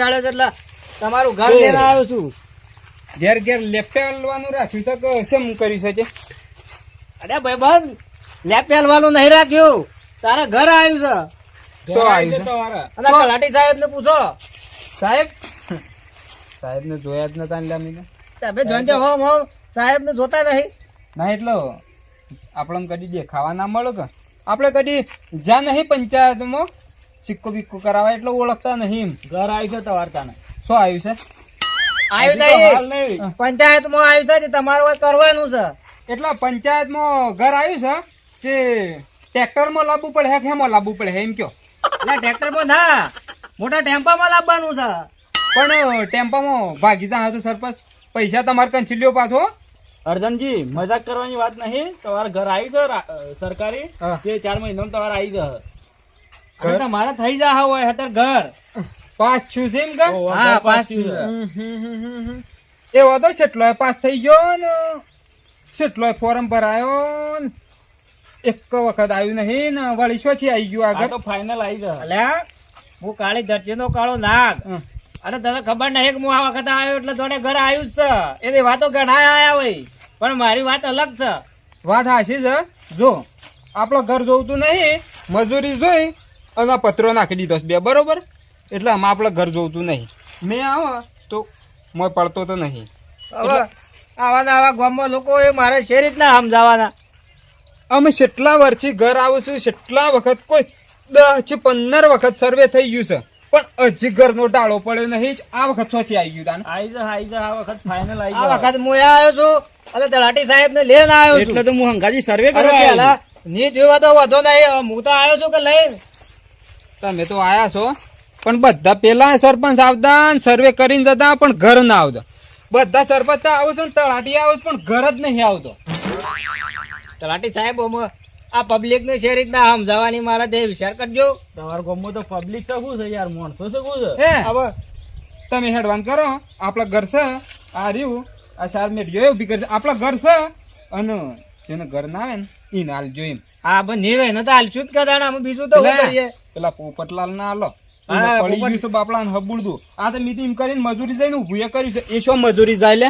તાળે છે એટલે તમારું ઘર એ. આવ્યો છું. ઘેર ઘેર લેપટેલવાનું રાખ્યું છે કે શેમ કર્યું છે અરે ભાઈ બંધ. લેપ નહીં રાખ્યું. તારા ઘર આવ્યું છે. શું આવ્યું છે? અને તલાટી સાહેબ ને પૂછો. સાહેબ? સાહેબ ને જોયા જ નતા તો. તમે જોઈને હોમ હોમ સાહેબ ને જોતા નહીં. ના એટલો આપણને કદી દેખાવા ના મળો કે? આપણે કદી જ્યાં નહીં પંચાયતમાં સિક્કો બિક્કો કરાવવા એટલે ઓળખતા નહીં ઘર આવ્યું છે તમારે તાને શું આવ્યું છે? આવ્યું નહીં. નહીં. પંચાયતમાં આવ્યું છે તમારે કરવાનું છે. એટલે પંચાયતમાં ઘર આવ્યું છે જે ટ્રેક્ટરમાં લાવવું પડે હે કે હેમાં લાવવું પડે એમ કયો? એટલે ટ્રેક્ટરમાં ના મોટા ટેમ્પામાં લાવવાનું છે. પણ ટેમ્પામાં ભાગી જા હતું સરપંચ પૈસા તમારે કંચીલ્યો પાછો? અર્જનજી મજાક કરવાની વાત નહીં. તમારે ઘર આવી છે સરકારી. જે ચાર મહિનામાં તમારે આવી જશે. અને તમારે થઈ જા હોય હતર ઘર. પાસ છું છે એમ કે? હા, પાસ છે. એવો તો કેટલો પાસ થઈ ગયો ને. કેટલો ફોર્મ ભરાયો ને. એક વખત આવ્યું નહીં ને વળી શું છે આવી ગયું આગળ? તો ફાઇનલ આવી ગયો. અલ્યા હું કાળી ધરતી નો કાળો નાગ. હમ. અરે તને ખબર નહીં કે હું આ વખત આવ્યો એટલે થોડે ઘર આવ્યું જ છે. એની વાતો ઘણા આયા હોય. પણ મારી વાત અલગ છે. વાત હાશી છે. જો આપણો ઘર જોવતું નહીં મજૂરી જોઈ અને પત્રો નાખી દીધો બે બરોબર? એટલે આમાં આપણે ઘર જોતું નહીં. મેં આવો તો મોય પડતો તો નહીં. હવે આવા આવા ગામમાં લોકો એ મારે છે રીતના સમજાવવાના? અમે કેટલા વર્ષથી ઘર આવું છું કેટલા વખત કોઈ દસથી પંદર વખત સર્વે થઈ ગયું છે પણ હજી ઘરનો ડાળો પડ્યો નહીં આ વખત સોચી આવી ગયું તાને. આવી જશે આવી જશે આ વખત ફાઇનલ આવી આ વખત હું આવ્યો છું એટલે તલાટી સાહેબ ને લઈને આવ્યો છું. એટલે તો હું હંગાજી સર્વે કરવા આવ્યો ની જોવા તો વધો નહીં હું તો આવ્યો છું કે લઈને. તમે તો આયા છો. પણ બધા પેલા સરપંચ આવતા સર્વે કરીને જતા પણ ઘર ના આવતા. બધા સરપંચ તો આવો છે ને તળાટી આવો પણ ઘર જ નહીં આવતો. તલાટી સાહેબ આ પબ્લિક ને છે રીતના સમજાવવાની મારા તે વિચાર કરજો. તમારા ગામમાં તો પબ્લિક તો શું છે યાર? માણસો છે શું છે? હે? હવે તમે હેડવાન કરો. આપણા ઘર છે આ રહ્યું. આ ચાર મિનિટ જોયો ઊભી કરશે આપણા ઘર છે. અને જેને ઘર ના આવે ને એને હાલ જોઈ હા પણ નીવે ને તો હાલ શું જ કદાણ આમાં બીજું તો કરીએ? પેલા પોપટલાલ ના હાલો. પડી ગયું છે બાપડા હબુડતું આ તો મીતી કરીને મજૂરી જઈને ઊભું કર્યું છે. એ શું મજૂરી જાય લે?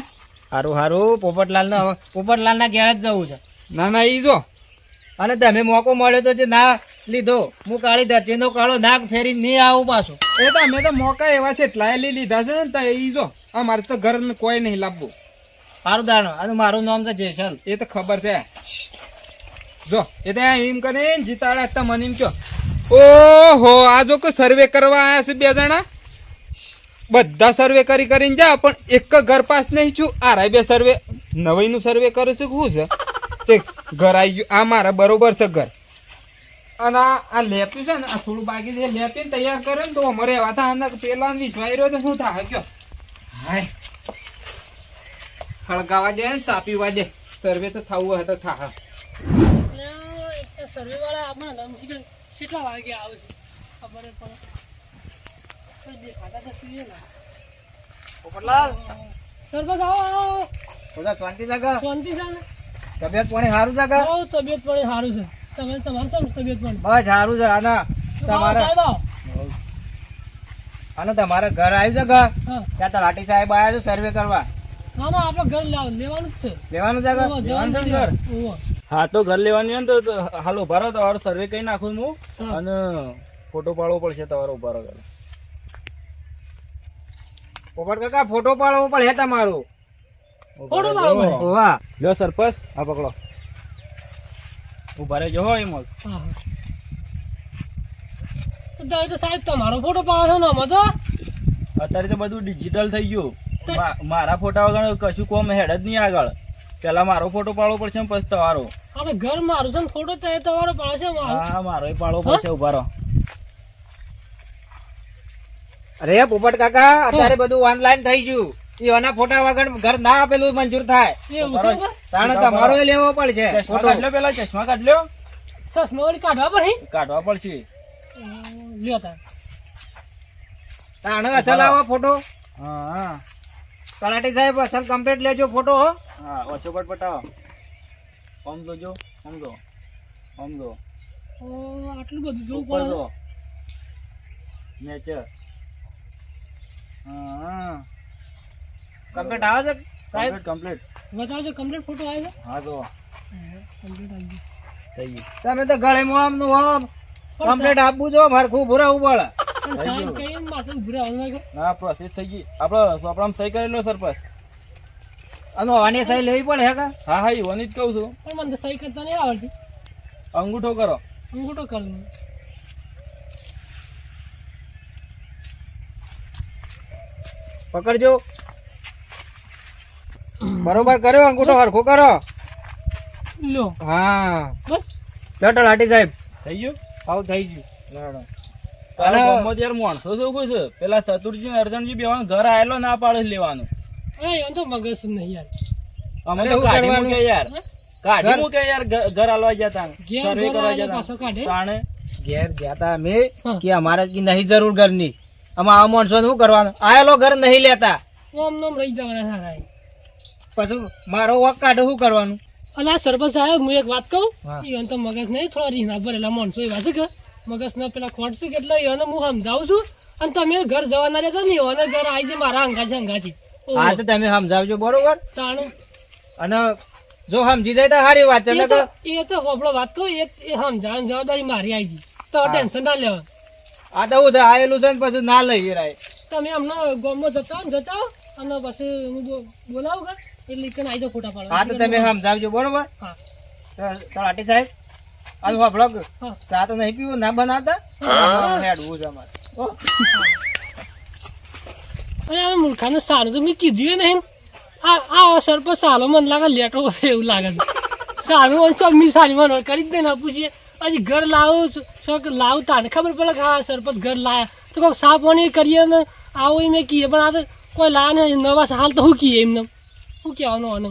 હારું હારું પોપટલાલ ના પોપટલાલ ના ઘેર જ જવું છે. ના ના ઈ જો. અને તમે મોકો મળ્યો તો જે ના લીધો હું કાળી ધરતી કાળો નાગ ફેરી નહીં આવું પાછું. એ તો અમે તો મોકા એવા છે એટલા લઈ લીધા છે ને એ જો. મારે તો ઘર કોઈ નહીં લાવવું. સારું દાણો અને મારું નામ છે જેસલ. એ તો ખબર છે. જો એ તો એમ કરીને જીતાડે મને એમ કયો. ઓહો, આ જો કે સર્વે કરવા આવ્યા છે બે જણા? બધા સર્વે કરી કરીને જા પણ એક ઘર પાસ નહીં છું. આ બે સર્વે નવાઈ નું સર્વે કરું છે શું છે? તે ઘર આવી ગયું. આ મારા બરોબર છે ઘર. અને આ લેપ્યું છે ને, આ થોડું બાકી છે. લેપીને તૈયાર કરે ને તો અમારે એવા થાય પેલા વિશ્વાઈ રહ્યો તો શું થાય કયો. હાય. ખળગાવા દે ને સાપી વાજે સર્વે તો થવું હોય તો થા. સર્વે વાળા આપણા કેટલા વાગે આવે છે? ખબર પણ દેખાતા તો સુઈએ ને. પોપટલાલ સરપંચ આવો આવો બધા શાંતિ જાગા? શાંતિ છે ને તબિયત પાણી સારું જાગા? બહુ તબિયત પાણી સારું છે. તમે તમારું કેમ તબિયત પાણી? બસ સારું છે. આના તમારે અને તમારે ઘર આવ્યું છે ઘર ત્યાં તલાટી સાહેબ આવ્યા છે સર્વે કરવા. ના ના આપણે ઘર લેવાનું જ છે. ઘર. હા તો ઘર હોય તો તમારો સર્વે કરી નાખું હું. અને ફોટો પાડવો પડશે તમારો ઊભા પોપટ કાકા ફોટો પાડવો પડે તમારું. ફોટો પાડવો વાહ જો સરપંચ. આ પકડો. ઊભા રહેજો હો એમ. તો સાહેબ તમારો ફોટો પાડો છો ને અમે તો? અત્યારે તો બધું ડિજિટલ થઈ ગયું. મારા ફોટા વગર કશું કોમ હેડ જ નહીં આગળ. પેલા મારો ફોટો પાડવો પડશે પછી તમારો. આ ઘર મારું છે ને ફોટો તો તમારો પાડશે હા મારો પાડવો પડશે ઊભા રહો અરે પોપટ કાકા અત્યારે બધું ઓનલાઈન થઈ ગયું. એના ફોટા વગર ઘર ના આપેલું મંજૂર થાય? તાણે તમારો ય લેવો પડશે ફોટો. કાઢ પેલા ચશ્મા કાઢ લ્યો ચશ્મા વળી કાઢવા પડે કાઢવા પડશે. લ્યો તાણે. આવો ફોટો. હા હા. તલાટી સાહેબ અસલ કમ્પ્લીટ લેજો ફોટો હો. હા ઓછો પટ પટાવો. આમ જોજો આમ જો આમ જો ઓ, આટલું બધું જોવું ઉપર પડે. જો નેચર. કમ્પ્લીટ આવે છે સાહેબ? કમ્પ્લીટ બતાવજો કમ્પ્લીટ ફોટો આવે છે? હા તો કમ્પ્લીટ આવી ગયો. તમે તો ગળે આમ નું આમ કમ્પ્લીટ આપવું જો મારે ખૂબ ભૂરા પડે. પણ સાહેબ માથે ઉભું રહેવાનું લાગે ના પ્રોસેસ થઈ ગઈ. આપણે ચોપડામાં સહી કરેલો સરપંચ. અને આની સહી લેવી પડે હે કા? હા હા ઈવાની જ કહું છું. પણ મને સહી કરતા નહીં આવડતી. અંગૂઠો કરો. અંગૂઠો કરું પકડજો. બરોબર કર્યો અંગૂઠો હરખો કરો. લો. હા. બસ. ચટલ હાટી સાહેબ. થઈ ગયું? આવું થઈ ગયું. અને- માણસો શું કહું છે? પેલા ચતુરજી ને અર્જનજી બેવાનું ઘર આયેલો ના પાડે લેવાનું. એમ તો મગજ નહીં યાર. અમે તો કાઢી મૂકે યાર. કાઢી ઘર- મૂકે યાર ઘ- ઘર આલવા ગયા સર્વે કરવા આલે ગયા પાછો કાઢે? તા તાણે? ઘેર ગયા અમે કે અમારે નહીં જરૂર ઘરની. આમાં આ માણસો શું કરવાનું? આયેલો ઘર નહીં લેતા. ઓમ નોમ રહી જવાના સારા પછી મારો વક કાઢો શું કરવાનું? અને આ સરપંચ સાહેબ હું એક વાત કહું? હા. તો મગજ નહીં થોડા રીના ભરેલા માણસો એવા છે કે? મગજ ના પેલા ખોટ છે એટલે એને હું સમજાવું છું? અને તમે ઘર જવાના રહેતા ને એને ઘર આવી છે મારા અંગા છે હા તો તમે સમજાવજો બરોબર? તાણું. અને જો સમજી જાય તો સારી વાત છે એ તો હોબળો વાત કહું એ એ સમજાવવાની જવાબદારી મારી આવી તો ટેન્શન ના લેવા આ તો હું આવેલું છે ને પછી ના લઈ રાય તમે હમણાં ગામમાં જતા ને જતા અને પછી હું બોલાવું કે એટલે ઈકન આવી જાઓ ફોટા પાડો હા તો તમે સમજાવજો બરોબર? હા. તો- તો સાહેબ. આ વાપરો હા ચા તો નહીં પીવું ના બનાવતા? હેડવું છે અમારે. અને આ મૂર્ખાને સારું તો મેં કીધું નહીં. આ આ સરપંચ સારો મને લાગે લેટરો એવું લાગે છે. સારું અને ચોક મી સારી મને કરી જ ને પૂછીએ. હજી ઘર લાવું શોક લાવું? તાને ખબર પડે કે હા સરપંચ ઘર લાયા. તો કોઈ સાફ પાણી કરીએ ને આવું મેં કહીએ પણ આ તો કોઈ લાયા ને નવા હાલ તો શું કહીએ એમને? શું કહેવાનું આને?